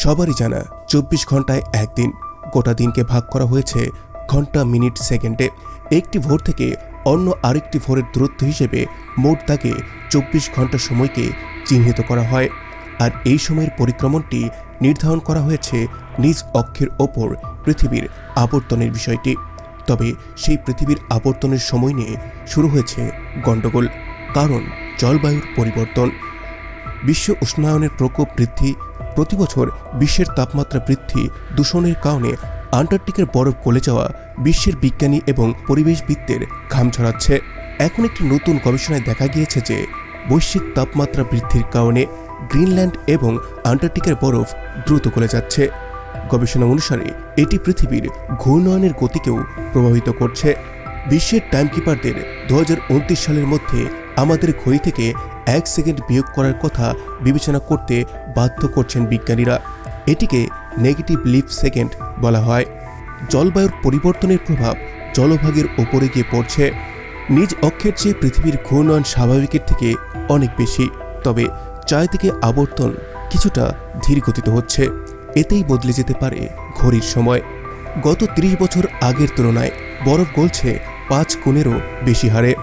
সবারই জানা চব্বিশ ঘন্টায় একদিন, গোটা দিনকে ভাগ করা হয়েছে ঘণ্টা মিনিট সেকেন্ডে। একটি ভোর থেকে অন্য আরেকটি ভোরের দূরত্ব হিসেবে মোট দাগে চব্বিশ ঘণ্টা সময়কে চিহ্নিত করা হয়। আর এই সময়ের পরিক্রমণটি নির্ধারণ করা হয়েছে নিজ অক্ষের ওপর পৃথিবীর আবর্তনের বিষয়টি। তবে সেই পৃথিবীর আবর্তনের সময় নিয়ে শুরু হয়েছে গণ্ডগোল, কারণ জলবায়ুর পরিবর্তন। বিশ্ব উষ্ণায়নের প্রকোপ বৃদ্ধি প্রতি বছর বিশ্বের তাপমাত্রা বৃদ্ধি দূষণের কারণে আন্টার্কটিকের বরফ গলে যাওয়া বিশ্বের বিজ্ঞানী এবং পরিবেশবিদদের ঘাম ছড়াচ্ছে। এখন একটি নতুন গবেষণায় দেখা গিয়েছে যে বৈশ্বিক তাপমাত্রা বৃদ্ধির কারণে গ্রিনল্যান্ড এবং আন্টার্কটিকের বরফ দ্রুত গলে যাচ্ছে। গবেষণা অনুসারে এটি পৃথিবীর ঘূর্ণয়নের গতিকেও প্রভাবিত করছে। বিশ্বের টাইমকিপারদের দু হাজার উনত্রিশ সালের মধ্যে আমাদের ঘড়ি থেকে এক সেকেন্ড বিয়োগ করার কথা বিবেচনা করতে বাধ্য করছেন বিজ্ঞানীরা। এটিকে নেগেটিভ লিফ সেকেন্ড বলা হয়। জলবায়ুর পরিবর্তনের প্রভাব জলভাগের ওপরে গিয়ে পড়ছে। নিজ অক্ষের চেয়ে পৃথিবীর ঘূর্ণয়ন স্বাভাবিকের থেকে অনেক বেশি। তবে চারিদিকে আবর্তন কিছুটা ধীরগতিত হচ্ছে। এতেই বদলে যেতে পারে ঘড়ির সময়। গত ৩০ বছর আগের তুলনায় বরফ গলছে পাঁচ গুণেরও বেশি হারে।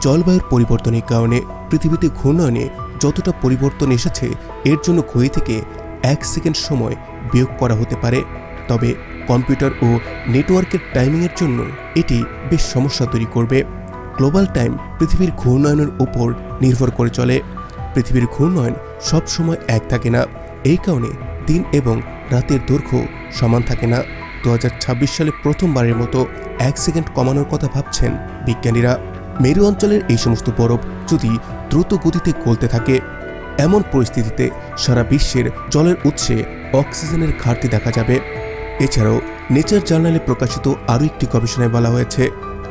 জলবায়ুর পরিবর্তনের কারণে পৃথিবীতে ঘূর্ণয়নে যতটা পরিবর্তন এসেছে, এর জন্য ঘড়ি থেকে এক সেকেন্ড সময় বিয়োগ করা হতে পারে। তবে কম্পিউটার ও নেটওয়ার্কের টাইমিংয়ের জন্য এটি বেশ সমস্যা তৈরি করবে। গ্লোবাল টাইম পৃথিবীর ঘূর্ণয়নের উপর নির্ভর করে চলে। পৃথিবীর ঘূর্ণয়ন সব সময় এক থাকে না। এই কারণে দিন এবং রাতের দৈর্ঘ্য সমান থাকে না। দু হাজার ছাব্বিশ সালে প্রথমবারের মতো এক সেকেন্ড কমানোর কথা ভাবছেন বিজ্ঞানীরা। মেরু অঞ্চলের এই সমস্ত বরফ যদি দ্রুত গতিতে গলতে থাকে, এমন পরিস্থিতিতে সারা বিশ্বের জলের উৎসে অক্সিজেনের ঘাটতি দেখা যাবে। এছাড়াও নেচার জার্নালে প্রকাশিত আরও একটি গবেষণায় বলা হয়েছে,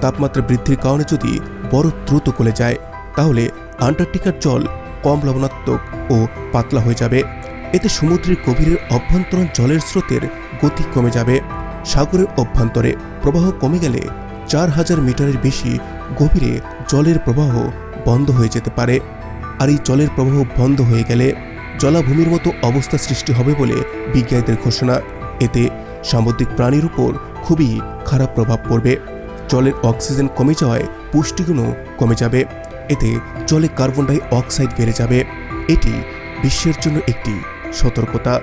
তাপমাত্রা বৃদ্ধির কারণে যদি বরফ দ্রুত গলে যায়, তাহলে আন্টার্কটিকার জল কম লবণাত্মক ও পাতলা হয়ে যাবে। এতে সমুদ্রের গভীরের অভ্যন্তরণ জলের স্রোতের গতি কমে যাবে। সাগরের অভ্যন্তরে প্রবাহ কমে গেলে চার হাজার মিটারের বেশি গভীরে জলের প্রবাহ বন্ধ হয়ে যেতে পারে। আর এই জলের প্রবাহ বন্ধ হয়ে গেলে জলাভূমির মতো অবস্থা সৃষ্টি হবে বলে বিজ্ঞানীদের ঘোষণা। এতে সামুদ্রিক প্রাণীর উপর খুবই খারাপ প্রভাব পড়বে। জলের অক্সিজেন কমে যাওয়ায় পুষ্টিগুণও কমে যাবে। এতে জলে কার্বন ডাই অক্সাইড বেড়ে যাবে। এটি বিশ্বের জন্য একটি সতর্কতা।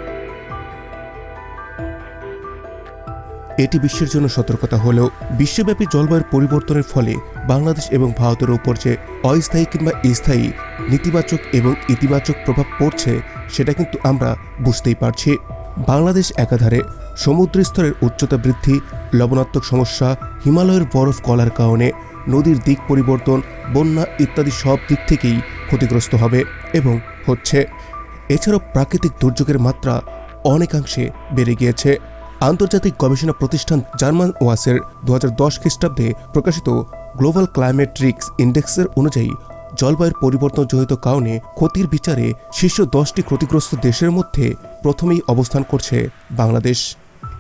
এটি বিশ্বের জন্য সতর্কতা হলেও বিশ্বব্যাপী জলবায়ুর পরিবর্তনের ফলে বাংলাদেশ এবং ভারতের উপর যে অস্থায়ী কিংবা স্থায়ী নেতিবাচক এবং ইতিবাচক প্রভাব পড়ছে, সেটা কিন্তু আমরা বুঝতেই পারছি। বাংলাদেশ একাধারে সমুদ্র স্তরের উচ্চতা বৃদ্ধি, লবণাত্মক সমস্যা, হিমালয়ের বরফ গলার কারণে নদীর দিক পরিবর্তন, বন্যা ইত্যাদি সব দিক থেকেই ক্ষতিগ্রস্ত হবে এবং হচ্ছে। এছাড়াও প্রাকৃতিক দুর্যোগের মাত্রা অনেকাংশে বেড়ে গিয়েছে। আন্তর্জাতিক গবেষণা প্রতিষ্ঠান জার্মান ওয়াসের দু হাজার দশ খ্রিস্টাব্দে প্রকাশিত গ্লোবাল ক্লাইমেট রিক্স ইন্ডেক্সের অনুযায়ী, জলবায়ুর পরিবর্তনজনিত কারণে ক্ষতির বিচারে শীর্ষ দশটি ক্ষতিগ্রস্ত দেশের মধ্যে প্রথমেই অবস্থান করছে বাংলাদেশ।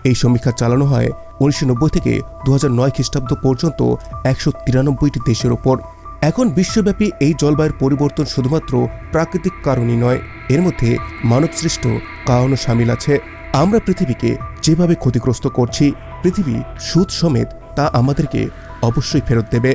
এই সমীক্ষা চালানো হয় উনিশশো নব্বই থেকে দু নয় খ্রিস্টাব্দ পর্যন্ত একশো তিরানব্বইটি দেশের ওপর। এখন বিশ্বব্যাপী এই জলবায়ুর পরিবর্তন শুধুমাত্র প্রাকৃতিক কারণই নয়, এর মধ্যে মানবসৃষ্ট কারণও সামিল আছে। আমরা পৃথিবীকে যেভাবে ক্ষতিগ্রস্ত করছি পৃথিবী সুদ সমেত তা আমাদেরকে অবশ্যই ফেরত দেবে।